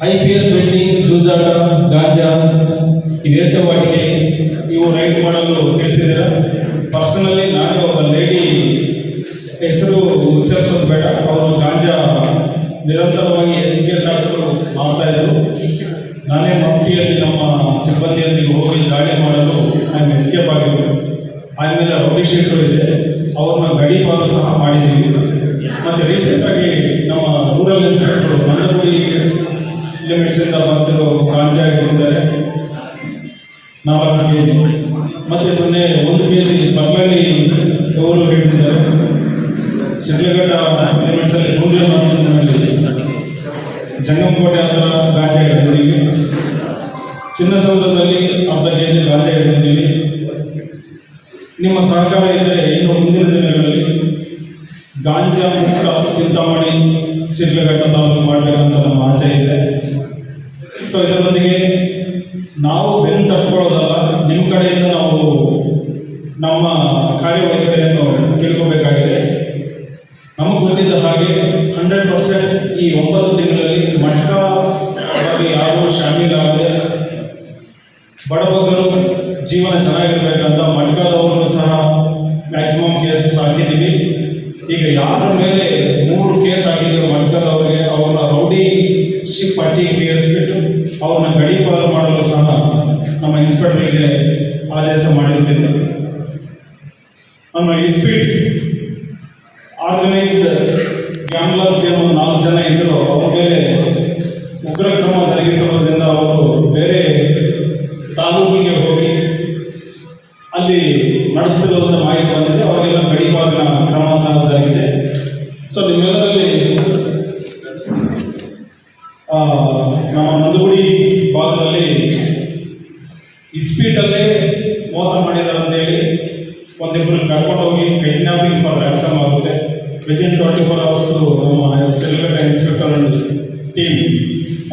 ಸಾಹೇಬ್ ಅಂಬೇಡ್ಕರ್ ಅವರ I P L betting ಜೂಜಾಟ ಗಾಂಜಾ ಈ ವೇಷವಾಟಿಕೆ ಇವು ರೈಟ್ ಮಾಡಲು ತಿಳಿಸಿದ್ದೀರ? ಪರ್ಸನಲಿ ನಾನೇ ಒಬ್ಬ ಲೇಡಿ ಹೆಸರು ಉಚ್ಚರಿಸೋದು ಬೇಡ. ಅವರು ಗಾಂಜಾ ನಿರಂತರವಾಗಿ ಎಸ್ ಕೇಸ್ ಸಾಕರು ಮಾಡ್ತಾ ಇದ್ರು. ನಾನೇ ಮಫ್ಟಿಯಲ್ಲಿ ನಮ್ಮ ಸಿಬ್ಬಂದಿಯಲ್ಲಿ ಹೋಗಿ ದಾಳಿ ಮಾಡಲು ನಾನು ಎಸ್ಕೇಪ್ ಆಗಿದ್ದರು ಆಮೇಲೆ ರೌಡಿ ಶೀಟ್ಗಳು ಇದೆ. ಅವ್ರನ್ನ ಗಡಿಪಾಲು ಸಹ ಮಾಡಿದ್ದೀವಿ. ಮತ್ತು ರೀಸೆಂಟಾಗಿ ನಮ್ಮ ರೂರಲ್ ಇನ್ಸ್ಪೆಕ್ಟರ್ ಲಿಮಿಟ್ಸಿಂದ ಮತ್ತೆ ಗಾಂಜಾ ಇಟ್ಟಿದ್ದಾರೆ ನಾಲ್ಕು ಕೆ ಜಿ ಮತ್ತು ಮೊನ್ನೆ ಒಂದು ಕೆ ಜಿ ಬಂಗಾಳಿ ಅವರು ಹಿಡಿದಿದ್ದಾರೆ ಶಿಡ್ಲಘಟ್ಟ ಲಿಮಿಟ್ಸಲ್ಲಿ ಮಾಡಿಸಿದ ಜಂಗಂಕೋಟೆ ಜಂಗಮಕೋಟೆ ಹತ್ರ ಗಾಂಜಾ ಹಿಡಿದಿದ್ದೀವಿ ಚಿನ್ನಸೌಧದಲ್ಲಿ ಅರ್ಧ ಕೆ ಜಿ ಗಾಂಜಾ ಹಿಡಿದಿದ್ದೀವಿ ನಿಮ್ಮ ಸಹಕಾರ ಇದ್ದರೆ ಇನ್ನು ಮುಂದಿನ ದಿನಗಳಲ್ಲಿ ಗಾಂಜಾ ಮುಕ್ತ ಚಿಂತಾಮಣಿ ಶಿಡ್ಲಘಟ್ಟ ನಮಗೆ ಗೊತ್ತಿದ್ದ ಹಾಗೆ ಹಂಡ್ರೆಡ್ ಪರ್ಸೆಂಟ್ ಈ ಒಂಬತ್ತು ತಿಂಗಳಲ್ಲಿ ಮಟ್ಟ ಬಗ್ಗೆ ಯಾರು ಶಾಮೀಲಾಗದೆ ಬಡಬಗ್ಗರು ಜೀವನ ಚೆನ್ನಾಗಿರ್ಬೇಕಂತ ಮಟ್ಕದವರು ಸಹ ಮ್ಯಾಕ್ಸಿಮಮ್ ಕೇಸಸ್ ಹಾಕಿದ್ದೀವಿ. ಈಗ ಯಾರ ಮೇಲೆ ಮೂರು ಕೇಸ್ ಹಾಕಿದ್ದೀವಿ ಮಟ್ಕದವರಿಗೆ ಅವರ ರೌಡಿ ಶಿಪ್ ಕೇಳಿಸ್ಬಿಟ್ಟು ಅವ್ರನ್ನ ಗಡಿಪಾರು ಮಾಡಲು ಸಹ ನಮ್ಮ ಇನ್ಸ್ಪೆಕ್ಟರ್ಗೆ ಆದೇಶ ಮಾಡಿರ್ತೀವಿ ನಮ್ಮ ಇಸ್ಪೀಟ್ ಆರ್ಗನೈಸ್ಡ್ ಗ್ಯಾಂಗ್ಲರ್ಸ್ ಏನೋ ನಾಲ್ಕು ಜನ ಇದ್ದರು ಅವ್ರ ಮೇಲೆ ಉಗ್ರ ಕ್ರಮ ಜರುಗಿಸುವುದರಿಂದ ಅವರು ಬೇರೆ ತಾಲೂಕಿಗೆ ಹೋಗಿ ಅಲ್ಲಿ ನಡೆಸ್ತಿರೋದನ್ನ ಮಾಹಿತಿ ಬಂದಿದೆ. ಅವರಿಗೆಲ್ಲ ಗಡಿಪಾರಿನ ಕ್ರಮ ಸಹ ಜರುಗಿದೆ ಸೊ ನಿಮ್ಮೆಲ್ಲರಲ್ಲಿ ನಮ್ಮ ನಂದಗುಡಿ ಭಾಗದಲ್ಲಿ ಇಸ್ಪೀಟಲ್ಲೇ ಮೋಸ ಮಾಡಿದ್ದಾರೆ ಅಂತೇಳಿ ಒಂದಿಬ್ಬರು ಕರ್ಕೊಂಡು ಹೋಗಿ ಕಿಡ್ನಾಪಿಂಗ್ ಫಾರ್ ರ್ಯಾನ್ಸಮ್ ಆಗುತ್ತೆ. ವಿತಿನ್ ಟ್ವೆಂಟಿ ಫೋರ್ ಅವರ್ಸ್ ನಮ್ಮ ಶಿಲ್ಘಟ್ಟ ಇನ್ಸ್ಪೆಕ್ಟರ್ ಟೀಮ್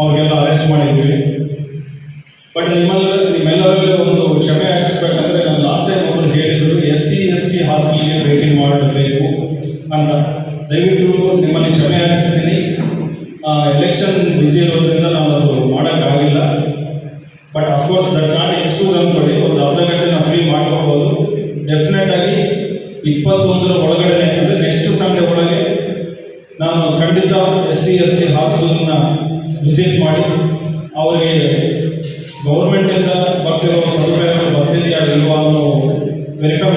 ಅವ್ರಿಗೆಲ್ಲ ಅರೆಸ್ಟ್ ಮಾಡಿದ್ವಿ. ಬಟ್ ನಿಮ್ಮಲ್ಲಿ ನಿಮ್ಮೆಲ್ಲರಲ್ಲಿ ಒಂದು ಕ್ಷಮೆ ಹಾಕಿಸ್ಬೇಕಂದ್ರೆ ನಾನು ಲಾಸ್ಟ್ ಟೈಮ್ ಒಬ್ಬರು ಹೇಳಿದ್ರು ಎಸ್ ಸಿ ಎಸ್ ಟಿ ಹಾಸ್ಟೆಲ್ಗೆ ಭೇಟಿ ಮಾಡಬೇಕು ಅಂತ. ದಯವಿಟ್ಟು ನಿಮ್ಮಲ್ಲಿ ಕ್ಷಮೆ ಹಾಕಿಸ್ತೀನಿ. ಎಲೆಕ್ಷನ್ ಬ್ಯುಸಿ ಇರೋದ್ರಿಂದ ನಾನು ಅದು ಮಾಡೋಕ್ಕಾಗಿಲ್ಲ but of course that's not excuse ಅಂದ್ಕೊಳ್ಳಿ ಒಂದು ಅರ್ಧ ಗಂಟೆ ನಾವು ಫ್ರೀ ಮಾಡ್ಕೋಬೋದು. ಡೆಫಿನೆಟ್ ಇಪ್ಪತ್ತೊಂದರ ಒಳಗಡೆ ಅಂದರೆ ನೆಕ್ಸ್ಟ್ ಸಂಡೇ ಒಳಗೆ ನಾನು ಖಂಡಿತ ಎಸ್ ಸಿ ಎಸ್ ಟಿ ಹಾಸ್ಟೆಲ್ನ ವಿಸಿಟ್ ಮಾಡಿ ಅವರಿಗೆ ಗೌರ್ಮೆಂಟಿಂದ ಬರ್ತಿರೋ ಸದುಪಾಯಗಳು ಬರ್ತಿದೆಯಾ ಇಲ್ವಾ ಅನ್ನೋ ವೆರಿಫೈ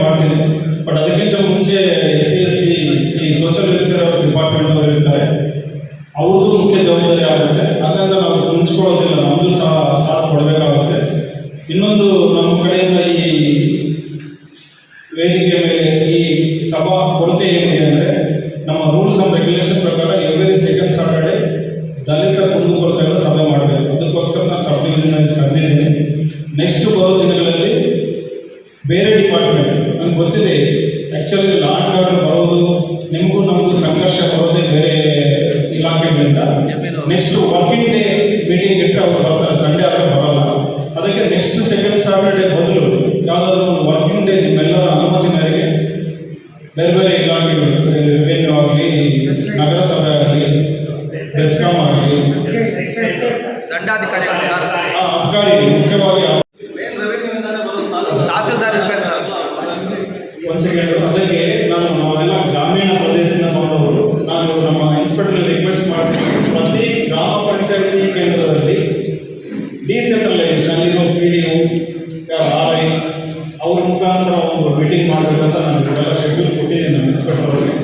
ಅವ್ರ ಮುಖಾಂತರ ಒಂದು ಮೀಟಿಂಗ್ ಮಾಡಬೇಕಂತ ನಾನು ಎಲ್ಲ ಶೆಡ್ಯೂಲ್ ಕೊಟ್ಟಿದ್ದೀನಿ ನಮ್ಮ ಇನ್ಸ್ಪೆಕ್ಟರ್ ಅವರಿಗೆ.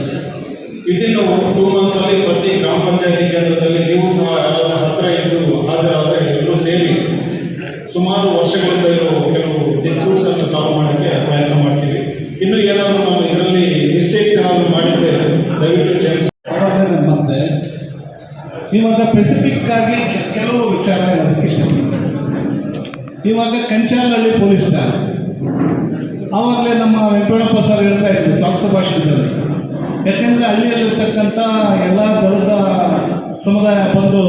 ವಿತಿನ್ ಟೂ ಮಂತ್ಸಲ್ಲಿ ಪ್ರತಿ ಗ್ರಾಮ ಪಂಚಾಯತಿ ಕೇಂದ್ರದಲ್ಲಿ ನೀವು ಸಹ ಎಲ್ಲರ ಹತ್ರ ಇದ್ದು ಹಾಜರಾದರೆ ಎಲ್ಲರೂ ಸೇರಿ ಸುಮಾರು ವರ್ಷಗಳಿಂದ ಇರೋ ಕೆಲವು ಡಿಸ್ಪ್ಯೂಟ್ಸ್ ಅನ್ನು ಸಾಲ್ವ್ ಮಾಡೋಕ್ಕೆ ಪ್ರಯತ್ನ ಮಾಡ್ತೀವಿ. ಇನ್ನು ಏನಾದರೂ ನಾವು ಇದರಲ್ಲಿ ಮಿಸ್ಟೇಕ್ಸ್ ಏನಾದರೂ ಮಾಡಿದ್ರೆ ದಯವಿಟ್ಟು ಚಾನ್ಸ್ ಮತ್ತೆ ಇವಾಗ ಸ್ಪೆಸಿಫಿಕ್ ಆಗಿ ಕೆಲವು ವಿಚಾರ ಇವಾಗ ಕಂಚಾಲಹಳ್ಳಿ ಪೊಲೀಸ್ ಠಾಣೆ. ಆವಾಗಲೇ ನಮ್ಮ ವೆಂಕಟಪ್ಪ ಸರ್ ಹೇಳ್ತಾ ಇದ್ರು ಸ್ವಾರ್ಥ ಭಾಷೆಗಳಲ್ಲಿ ಯಾಕೆಂದರೆ ಹಳ್ಳಿಯಲ್ಲಿರ್ತಕ್ಕಂಥ ಎಲ್ಲ ದಲಿತ ಸಮುದಾಯ ಬಂದು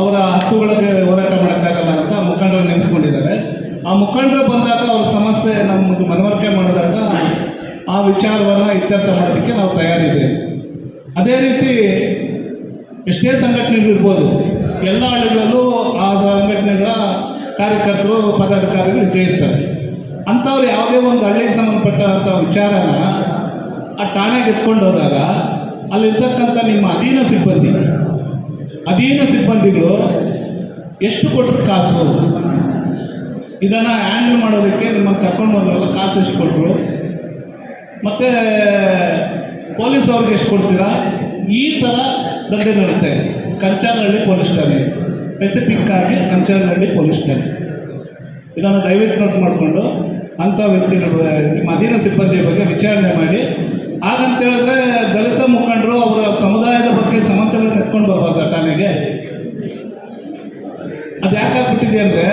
ಅವರ ಹಕ್ಕುಗಳಿಗೆ ಹೋರಾಟ ಮಾಡೋಕ್ಕಾಗಲ್ಲ ಅಂತ ಮುಖಂಡರು ನೆನೆಸ್ಕೊಂಡಿದ್ದಾರೆ. ಆ ಮುಖಂಡರು ಬಂದಾಗ ಅವ್ರ ಸಮಸ್ಯೆ ನಮಗೆ ಮನವರಿಕೆ ಮಾಡಿದಾಗ ಆ ವಿಚಾರವನ್ನು ಇತ್ಯರ್ಥ ಮಾಡೋದಕ್ಕೆ ನಾವು ತಯಾರಿದ್ದೇವೆ. ಅದೇ ರೀತಿ ಎಷ್ಟೇ ಸಂಘಟನೆಗಳಿರ್ಬೋದು ಎಲ್ಲ ಹಳ್ಳಿಗಳಲ್ಲೂ ಆ ಸಂಘಟನೆಗಳ ಕಾರ್ಯಕರ್ತರು, ಪದಾಧಿಕಾರಿಗಳು ಇದ್ದೇ ಅಂಥವ್ರು ಯಾವುದೇ ಒಂದು ಹಳ್ಳಿಗೆ ಸಂಬಂಧಪಟ್ಟಂಥ ವಿಚಾರನ ಆ ಠಾಣೆಗೆ ಎತ್ಕೊಂಡು ಹೋದಾಗ ಅಲ್ಲಿರ್ತಕ್ಕಂಥ ನಿಮ್ಮ ಅಧೀನ ಸಿಬ್ಬಂದಿ ಅಧೀನ ಸಿಬ್ಬಂದಿಗಳು ಎಷ್ಟು ಕೊಟ್ಟರು ಕಾಸು? ಇದನ್ನು ಹ್ಯಾಂಡಲ್ ಮಾಡೋದಕ್ಕೆ ನಿಮ್ಮನ್ನು ಕರ್ಕೊಂಡು ಬಂದ್ರಲ್ಲ ಕಾಸು ಎಷ್ಟು ಕೊಟ್ಟರು? ಮತ್ತು ಪೊಲೀಸ್ ಅವ್ರಿಗೆ ಎಷ್ಟು ಕೊಡ್ತೀರಾ? ಈ ಥರ ದಂಧೆ ನಡುತ್ತೆ ಕಂಚಾನಹಳ್ಳಿ ಪೊಲೀಸ್ ಠಾಣೆ ಸ್ಪೆಸಿಫಿಕ್ ಆಗಿ ಕಂಚಾನಹಳ್ಳಿ ಪೊಲೀಸ್ ಠಾಣೆ. ಇದನ್ನು ದಯವಿಟ್ಟು ನೋಟ್ ಮಾಡಿಕೊಂಡು ಅಂಥ ವ್ಯಕ್ತಿಗಳು ನಿಮ್ಮ ಅಧೀನ ಸಿಬ್ಬಂದಿಯ ಬಗ್ಗೆ ವಿಚಾರಣೆ ಮಾಡಿ. ಹಾಗಂತ ಹೇಳಿದ್ರೆ ದಲಿತ ಮುಖಂಡರು ಅವರ ಸಮುದಾಯದ ಬಗ್ಗೆ ಸಮಸ್ಯೆಗಳನ್ನ ಎತ್ಕೊಂಡು ಬರ್ಬೋದು ಠಾಣೆಗೆ. ಅದು ಯಾಕಾಗ್ಬಿಟ್ಟಿದೆ ಅಂದರೆ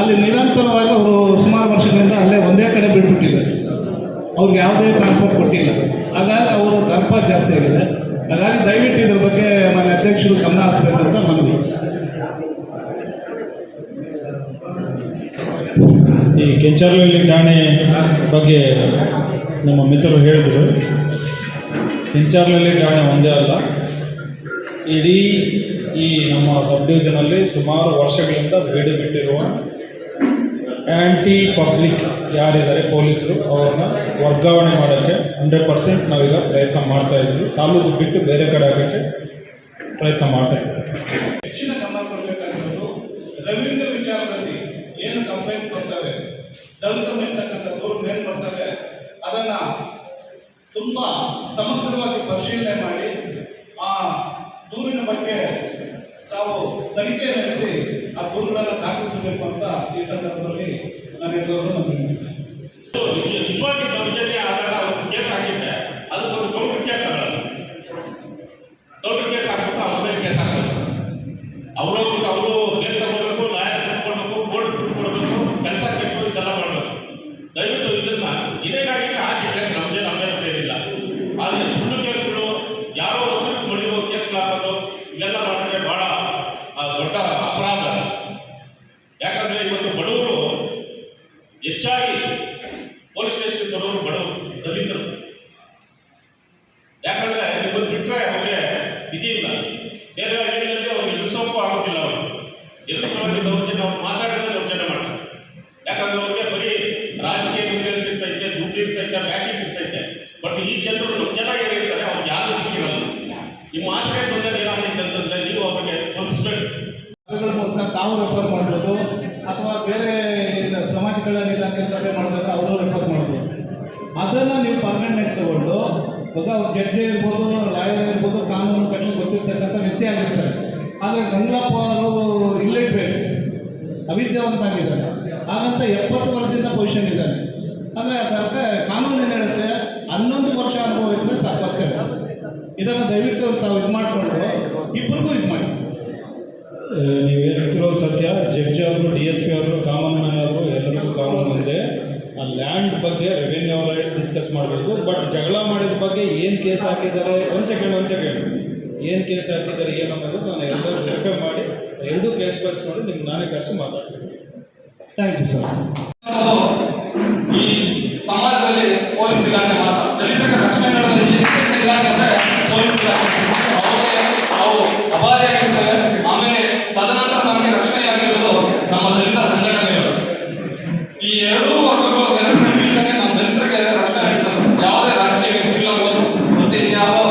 ಅಲ್ಲಿ ನಿರಂತರವಾಗಿ ಅವರು ಸುಮಾರು ವರ್ಷಗಳಿಂದ ಅಲ್ಲೇ ಒಂದೇ ಕಡೆ ಬಿಟ್ಬಿಟ್ಟಿದೆ ಅವ್ರಿಗೆ ಯಾವುದೇ ಟ್ರಾನ್ಸ್ಫರ್ ಕೊಟ್ಟಿಲ್ಲ. ಹಾಗಾಗಿ ಅವರು ದರ್ಪ ಜಾಸ್ತಿ ಆಗಿದೆ. ಹಾಗಾಗಿ ದಯವಿಟ್ಟು ಇದ್ರ ಬಗ್ಗೆ ಮನೆ ಅಧ್ಯಕ್ಷರು ಗಮನ ಹರಿಸ್ಬೇಕಂತ ಮನವಿ. ಈ ಕೆಂಚಾರಹಳ್ಳಿ ಠಾಣೆ ಬಗ್ಗೆ ನಮ್ಮ ಮಿತ್ರರು ಹೇಳಿದರು. ಕೆಂಚಾರಹಳ್ಳಿ ಠಾಣೆ ಒಂದೇ ಅಲ್ಲ, ಇಡೀ ಈ ನಮ್ಮ ಸಬ್ ಡಿವಿಷನಲ್ಲಿ ಸುಮಾರು ವರ್ಷಗಳಿಂದ ಬೇಡಿ ಬಿಟ್ಟಿರುವ ಆ್ಯಂಟಿ ಪಬ್ಲಿಕ್ ಯಾರಿದ್ದಾರೆ ಪೊಲೀಸರು, ಅವ್ರನ್ನ ವರ್ಗಾವಣೆ ಮಾಡೋಕ್ಕೆ ಹಂಡ್ರೆಡ್ ಪರ್ಸೆಂಟ್ ನಾವೀಗ ಪ್ರಯತ್ನ ಮಾಡ್ತಾ ಇದ್ವಿ ತಾಲೂಕು ಬಿಟ್ಟು ಬೇರೆ ಕಡೆ ಆಗೋಕ್ಕೆ ಪ್ರಯತ್ನ ಮಾಡ್ತಾ ಇದ್ದೀವಿ. ಹೆಚ್ಚಿನ ಗಮನ ಕೊಡಬೇಕಾಗಿರೋದು ರವೀಂದ್ರ ವಿಚಾರದಲ್ಲಿ ಏನು ಕಂಪ್ಲೇಂಟ್ ಬರ್ತವೆ ಇರ್ತಕ್ಕಂಥದ್ದು ಇರ್ತಕ್ಕಂಥ ಅದನ್ನ ತುಂಬಾ ಸಮಗ್ರವಾಗಿ ಪರಿಶೀಲನೆ ಮಾಡಿ, ಆ ದೂರಿನ ಬಗ್ಗೆ ತಾವು ತನಿಖೆ ನಡೆಸಿ ಆ ದೂರುಗಳನ್ನು ದಾಖಲಿಸಬೇಕು ಅಂತ ಈ ಸಂದರ್ಭದಲ್ಲಿ ನಾನು ನಂಬಿಕೆ ನಿಜವಾಗಿ ದೌರ್ಜನ್ಯ ಆದಾಗ ಕೇಸ್ ಹಾಕಿದ್ರೆ ಅದಕ್ಕೊಂದು ಕೌಂಟರ್ ಕೇಸ್ ತಗೊಳ್ಳೋದು ಕೌಂಟರ್ ಕೇಸ್ ಹಾಕ್ಬಿಟ್ಟು ಅವ್ರ ಮೇಲೆ ಕೇಸ್ ಹಾಕೋದು ಅವರು ಹೋಗ್ಬಿಟ್ಟು ಅವರು ಬೇರೆ ತಗೋಬೇಕು ಲಾಯರ್ ಕೊಡ್ಬೇಕು ಕೋರ್ಟ್ ಕೊಡಬೇಕು ಕೆಲಸ ಕೆಟ್ಟು ಇದೆಲ್ಲ ಮಾಡಬೇಕು ದಯವಿಟ್ಟು ಇದನ್ನ ಜಿಲ್ಲೆಗಾಗಿದ್ರೆ ಹಾಕಿ ಕೇಸ್ ನಮ್ಮದೇ ನಮ್ಮದೇ ಅಂತ ಏನಿಲ್ಲ ಆದರೆ ಸುಳ್ಳು ಕೇಸ್ಗಳು ಯಾರೋ ಒಬ್ಬರಿಗೆ ಮಡಿರೋ ಕೇಸ್ಗಳು ಹಾಕೋದು ಇವೆಲ್ಲ ಮಾಡಿದ್ರೆ ಭಾಳ ಆ, ದೊಡ್ಡ ಅಪರಾಧ ಯಾಕಂದ್ರೆ ಇವತ್ತು ಬಡವರು ಹೆಚ್ಚಾಗಿ ಪೊಲೀಸ್ ಸ್ಟೇಷನ್ ಬರೋರು ಬಡವರು ದಲಿತರು ಯಾಕಂದ್ರೆ ಇವರು ಬಿಟ್ಟರೆ ಅವ್ರಿಗೆ ಇದಿಲ್ಲ ಬೇರೆ ಹಳ್ಳಿಗಳಲ್ಲಿ ಅವ್ರಿಗೆ ಎಲ್ಲಿಸೋಕ್ಕೂ ಆಗೋದಿಲ್ಲ ಅವರು ಎಲ್ಲಿಸೋಕೆ ದೌರ್ಜನ್ಯ ಅವ್ರು ಮಾತಾಡಿದ್ರೆ ದೌರ್ಜನ್ಯ ಮಾಡ್ತಾರೆ ಯಾಕಂದ್ರೆ ಅವ್ರಿಗೆ ಬರೀ ರಾಜಕೀಯ ಇನ್ಫ್ಲೂಯೆನ್ಸ್ ಇರ್ತೈತೆ ದುಡ್ಡು ಇರ್ತೈತೆ ಬ್ಯಾಟಿಂಗ್ ಇರ್ತೈತೆ ಬಟ್ ಈ ಜನರು ನಮ್ಮ ಜನ ಏನಿರ್ತಾರೆ ಅವ್ರಿಗೆ ಯಾರು ಇಕ್ಕಿರಲ್ಲ ನಿಮ್ಮ ಆಶ್ರಯ ಬಂದಲ್ಲಿ ಏನಾಗೈತೆ ಅಂತಂದ್ರೆ ನೀವು ಅವ್ರಿಗೆ ಸ್ಪಂದಿಸ್ಬೇಕು ಸಭೆಗಳ ಮೂಲಕ ತಾವು ರೆಫರ್ ಮಾಡ್ಬೋದು ಅಥವಾ ಬೇರೆ ಇದು ಸಮಾಜ ಕಲ್ಯಾಣ ಇಲಾಖೆ ಸಭೆ ಮಾಡಿದಾಗ ಅವರು ರೆಫರ್ ಮಾಡ್ಬೋದು. ಅದನ್ನು ನೀವು ಪರ್ಮನೆಂಟ್ ತಗೊಂಡು, ಇವಾಗ ಜಡ್ಜೆ ಇರ್ಬೋದು ಲಾಯರ್ ಇರ್ಬೋದು ಕಾನೂನು ಕಟ್ಟಲು ಗೊತ್ತಿರ್ತಕ್ಕಂಥ ವ್ಯಕ್ತಿ ಆಗಿರ್ತಾರೆ. ಆದರೆ ಗಂಗಪ್ಪ ಅವರು ಇಲ್ಲಿಟ್ಬೇಕು ಅವಿದ್ಯಾವಂತ ಆಗಿದ್ದಾರೆ. ಹಾಗಂತ ಎಪ್ಪತ್ತು ವರ್ಷದಿಂದ ಪೊಸಿಷನ್ ಇದ್ದಾನೆ ಅಂದರೆ ಸರ್ಕಾರ ಕಾನೂನು ಏನು ಹೇಳುತ್ತೆ? ಹನ್ನೊಂದು ವರ್ಷ ಅನುಭವ ಇದ್ದರೆ ಸಾಕಾಗ್ತದೆ ಇದನ್ನು ದಯವಿಟ್ಟು ತಾವು ಇದು ಮಾಡಿಕೊಂಡು ಇಬ್ಬರಿಗೂ ಇದು ಮಾಡಿ ನೀವು ಹೇಳ್ತಿರೋದು ಸತ್ಯ ಜಡ್ಜ್ ಅವರು ಡಿ ಎಸ್ ಪಿ ಅವರು ಕಾಮನ್ ಮ್ಯಾನ್ ಅವರು ಎಲ್ಲರಿಗೂ ಕಾನೂನು ಇದೆ ಆ ಲ್ಯಾಂಡ್ ಬಗ್ಗೆ ರೆವೆನ್ಯೂ ಅವರೇ ಡಿಸ್ಕಸ್ ಮಾಡಬೇಕು. ಬಟ್ ಜಗಳ ಮಾಡಿದ ಬಗ್ಗೆ ಏನು ಕೇಸ್ ಹಾಕಿದ್ದಾರೆ? ಒಂದು ಸೆಕೆಂಡ್ ಒಂದು ಸೆಕೆಂಡ್ ಏನು ಕೇಸ್ ಹಾಕಿದ್ದಾರೆ ಏನು ಅನ್ನೋದು ನಾನು ಎಲ್ಲರೂ ವೆರಿಫೈ ಮಾಡಿ ಎರಡೂ ಕೇಸ್ ಫೈಲ್ಸ್ ಮಾಡಿ ನಿಮ್ಗೆ ನಾನೇ ಕರೆಸಿ ಮಾತಾಡ್ತೀನಿ. ಥ್ಯಾಂಕ್ ಯು ಸರ್ ಈ ಸಮಾಜದಲ್ಲಿ ಪೊಲೀಸ್ ಇಲಾಖೆ ಮಾತ್ರ ದಲಿತರಿಗೆ ರಕ್ಷಣೆ ನೀಡೋದು ಏಕೈಕ ಇಲಾಖೆ ಅಂದ್ರೆ ಪೊಲೀಸ್ ಇಲಾಖೆ ಅವ್ರಿಗೆ ಅವು ಅಪಾರಿಯಾಗಿರ್ತವೆ ಆಮೇಲೆ ತದನಂತರ ನಮಗೆ ರಕ್ಷಣೆಯಾಗಿರೋದು ನಮ್ಮ ದಲಿತ ಸಂಘಟನೆಗಳು ಈ ಎರಡೂ ವರ್ಗಗಳು ರಕ್ಷಣೆ ನೀಡಿದರೆ ನಮ್ಮ ದಲಿತರಿಗೆ ರಕ್ಷಣೆ ನೀಡ್ತಾರೆ ಯಾವುದೇ ರಾಜಕೀಯ ವ್ಯಕ್ತಿಗಳಾಗ್ಬೋದು ಮತ್ತೆ ಇನ್ಯಾವುದೋ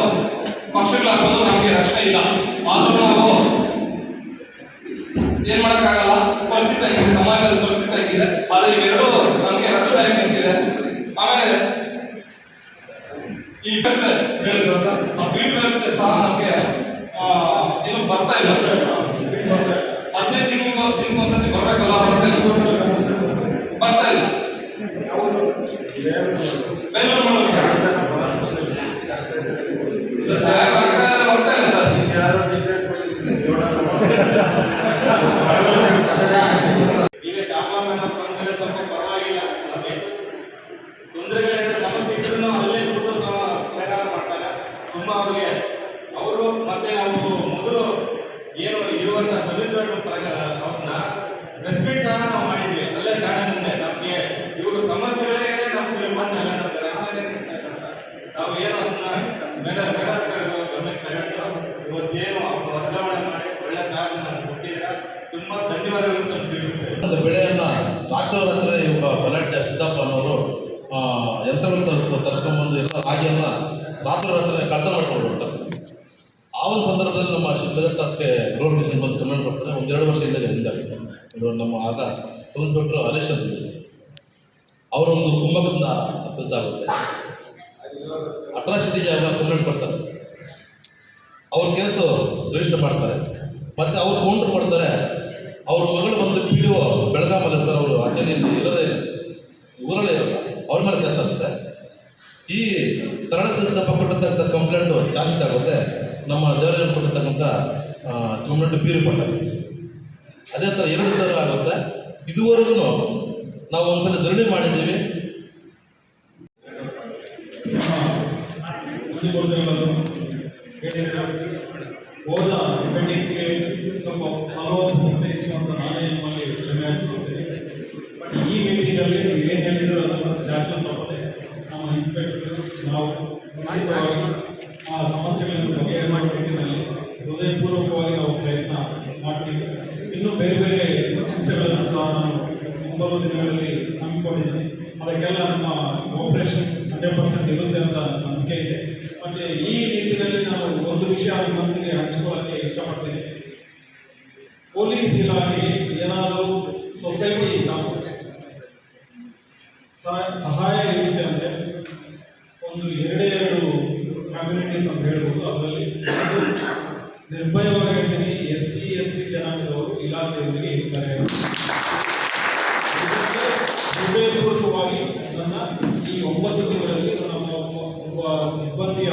ಪಕ್ಷಗಳಾಗ್ಬೋದು ನಮಗೆ ರಕ್ಷಣೆ ಇಲ್ಲ ಆದ್ರೂ ನಾವು ಏನ್ ಮಾಡಕ್ಕಾಗಲ್ಲ ಪರಿಸ್ಥಿತಿ ಆಗಿದೆ ಸಮಾಜದ ಪರಿಸ್ಥಿತಿ ಆಗಿದೆ ಆದ್ರೆ ಇವೆರಡು ನಮಗೆ ರಕ್ಷಣೆ ನಿಂತಿದೆ ಆಮೇಲೆ ಈ ಪ್ರಶ್ನೆ ಹೇಳಿದ್ರಲ್ಲ ಆ ಬೀಟ್ ವ್ಯವಸ್ಥೆ ಸಹ ನಮಗೆ ಇನ್ನು ಬರ್ತಾ ಇಲ್ಲ ಹದಿನೈದು ತಿಂಗಳು ದಿನಕ್ಕೊಂದ್ಸತಿ ಬರ್ಬೇಕಲ್ಲ ಬರ್ತಾ ಇಲ್ಲ ಬರ್ತಾ ಇಲ್ಲ ಬೆಂಗಳೂರು ಮಾಡೋದು ಸರ್ ಬರ್ತಾ ಇಲ್ಲ ಸರ್ ಯಾರು ಒಂದು ಬೆಳೆಯನ್ನ ರಾತ್ರೋರಾತ್ರಿ ಒಬ್ಬ ಬಲಾಢ್ಯ ಸಿದ್ದಪ್ಪ ಅನ್ನೋರು ಯಂತ್ರವನ್ನು ತರ್ ತರ ತರಿಸ್ಕೊಂಡ್ಬಂದು ಎಲ್ಲ ರಾಗಿಯನ್ನ ರಾತ್ರೋರಾತ್ರಿ ಕಳ್ತನ ಮಾಡ್ಕೊಂಡು ಹೋಗ್ತಾರೆ ಆ ಒಂದು ಸಂದರ್ಭದಲ್ಲಿ ನಮ್ಮ ಶಿಡ್ಲಘಟ್ಟಕ್ಕೆ ರೋಡ್ ಮಿಷನ್ ಬಂದು ಕಮೆಂಟ್ ಕೊಡ್ತಾರೆ ಒಂದೆರಡು ವರ್ಷದಿಂದ ಹಿಂದಾಗಿ ಸರ್ ಇದು ನಮ್ಮ ಆಗ ಸಬ್ ಇನ್ಸ್ಪೆಕ್ಟರ್ ಹರೀಶ್ ಅಂತ ಅವರೊಂದು ಕುಂಭಕದಿಂದ ಕೆಲಸ ಆಗುತ್ತೆ. ಅಟ್ರಾಸಿಟಿ ಜಾಗ ಕಮೆಂಟ್ ಕೊಡ್ತಾರೆ. ಅವ್ರ ಕೇಸು ರಿಜಿಸ್ಟರ್ ಮಾಡ್ತಾರೆ. ಮತ್ತೆ ಅವ್ರು ಕೌಂಟ್ರ್ ಕೊಡ್ತಾರೆ. ಅವ್ರ ಮಗಳು ಬಂದು ಪಿ ಡಿ ಒ ಇರ್ತಾರೆ, ಅವರು ಅಜ್ಜನಿಯಲ್ಲಿ ಇರೋದೇ ಊರಲ್ಲೇ ಇರಲ್ಲ ಅವ್ರ ಮೇಲೆ ಕೆಲಸ ಆಗುತ್ತೆ. ಈ ಕನ್ನಡ ಸಂಸ್ಥೆ ಕೊಟ್ಟಿರ್ತಕ್ಕಂಥ ಕಂಪ್ಲೇಂಟು ಶೀಟ್ ಆಗುತ್ತೆ. ನಮ್ಮ ದೇವರಲ್ಲಿ ಕೊಟ್ಟಿರ್ತಕ್ಕಂಥ ಕಂಪ್ಲೇಂಟ್ ಬೀರು ಪಟ್ಟ. ಅದೇ ಥರ ಎರಡು ಸಾವಿರ ಆಗುತ್ತೆ. ಇದುವರೆಗೂ ನಾವು ಒಂದ್ಸಲ ಧರಣಿ ಮಾಡಿದ್ದೀವಿ. ಹೋದ ಡಿಪೆಂಡಿಂಗ್ಗೆ ಸ್ವಲ್ಪ ಫಾಲೋ ಅಂತ ನಾನೇ ನಿಮ್ಮಲ್ಲಿ ಕ್ಷಮೆ ಯಾಚಿಸುತ್ತೇನೆ ಬಟ್ ಈ ಮೀಟಿಂಗಲ್ಲಿ ಏನು ಹೇಳಿದ್ರು ಅದನ್ನು ಜಾಸ್ತಿ ತಪ್ಪದೆ ನಮ್ಮ ಇನ್ಸ್ಪೆಕ್ಟರ್ ನಾವು ಆ ಸಮಸ್ಯೆಗಳನ್ನು ಬಗೆಹರಿ ಮಾಡಿ ನಿಟ್ಟಿನಲ್ಲಿ ಹೃದಯಪೂರ್ವಕವಾಗಿ ನಾವು ಪ್ರಯತ್ನ ಮಾಡ್ತೀವಿ. ಇನ್ನೂ ಬೇರೆ ಬೇರೆ ಅಂಶಗಳನ್ನು ಸಹ ನಾನು ಮುಂಬರುವ ದಿನಗಳಲ್ಲಿ ಹಮ್ಮಿಕೊಂಡಿದ್ದೀನಿ. ಅದಕ್ಕೆಲ್ಲ ನಮ್ಮ ಕೋಪರೇಷನ್ ಹಂಡ್ರೆಡ್ ಪರ್ಸೆಂಟ್ ಇರುತ್ತೆ ಅಂತ ಹಂಚಿಕೊಳ್ಳಕ್ಕೆ ಇಷ್ಟಪಡ್ತೀನಿ ಪೊಲೀಸ್ ಇಲಾಖೆ ಏನಾದರೂ ಸೊಸೈಟಿ ಸಹಾಯ ಇರುತ್ತೆ ಅಂದರೆ ಒಂದು ಎರಡೇ ಎರಡು ಕಮ್ಯುನಿಟೀಸ್ ಅಂತ ಹೇಳ್ಬೋದು. ಅದರಲ್ಲಿ ನಿರ್ಭಯವಾಗಿ ಹೇಳ್ತೀನಿ ಎಸ್ ಸಿ ಎಸ್ ಟಿ ಜನಾಂಗದವರು ಇಲಾಖೆಯೊಂದಿಗೆ ಇರ್ತಾರೆ. ಹೃದಯಪೂರ್ವಕವಾಗಿ ನನ್ನ ಈ ಒಂಬತ್ತು ತಿಂಗಳಲ್ಲಿ ನಮ್ಮ ಒಬ್ಬ ಸಿಬ್ಬಂದಿಯ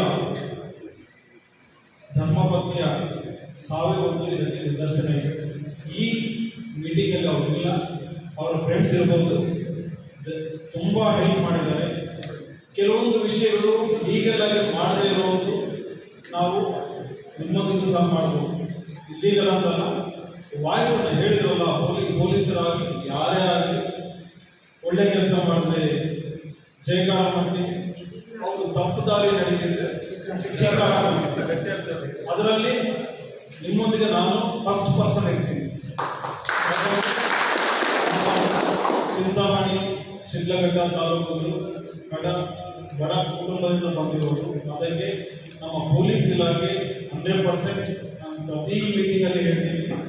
ಸಾವಿರ ಒಂದು ಇದಕ್ಕೆ ನಿದರ್ಶನ ಇದೆ ಈ ಮೀಟಿಂಗಲ್ಲಿ ಅವರಿಲ್ಲ ಅವರ ಫ್ರೆಂಡ್ಸ್ ಇರ್ಬೋದು. ತುಂಬ ಹೆಲ್ಪ್ ಮಾಡಿದ್ದಾರೆ. ಕೆಲವೊಂದು ವಿಷಯಗಳು ಲೀಗಲ್ ಮಾಡದೇ ಇರೋದು ನಾವು ನಿಮ್ಮೊಂದಿಗೂ ಸಹ ಮಾಡ್ಬೋದು. ಇಲ್ಲೀಗಲ್ ಅಂತಲ್ಲ ವಾಯ್ಸನ್ನು ಹೇಳಿದ್ರಲ್ಲ, ಪೊಲೀ ಪೊಲೀಸರಾಗಿ ಯಾರೇ ಆಗಲಿ, ಒಳ್ಳೆ ಕೆಲಸ ಮಾಡಿದ್ರೆ ಜಯಕಾರ ಮಾಡ್ತೀವಿ ಅವರು ತಪ್ಪು ದಾರಿ ಮಾಡ್ತೀವಿ. ಅದರಲ್ಲಿ ನಿಮ್ಮೊಂದಿಗೆ ನಾನು ಫಸ್ಟ್ ಪರ್ಸನ್ ಇರ್ತೀನಿ. ಚಿಂತಾಮಣಿ ಶಿಡ್ಲಘಟ್ಟ ತಾಲೂಕು ಬಡ ಬಡ ಕುಟುಂಬದಿಂದ ಬಂದಿರೋದು ಅದಕ್ಕೆ ನಮ್ಮ ಪೊಲೀಸ್ ಇಲಾಖೆ ಹಂಡ್ರೆಡ್ ಪರ್ಸೆಂಟ್ ನಾನು ಪ್ರತಿ ಮೀಟಿಂಗಲ್ಲಿ ಹೇಳ್ತೀನಿ.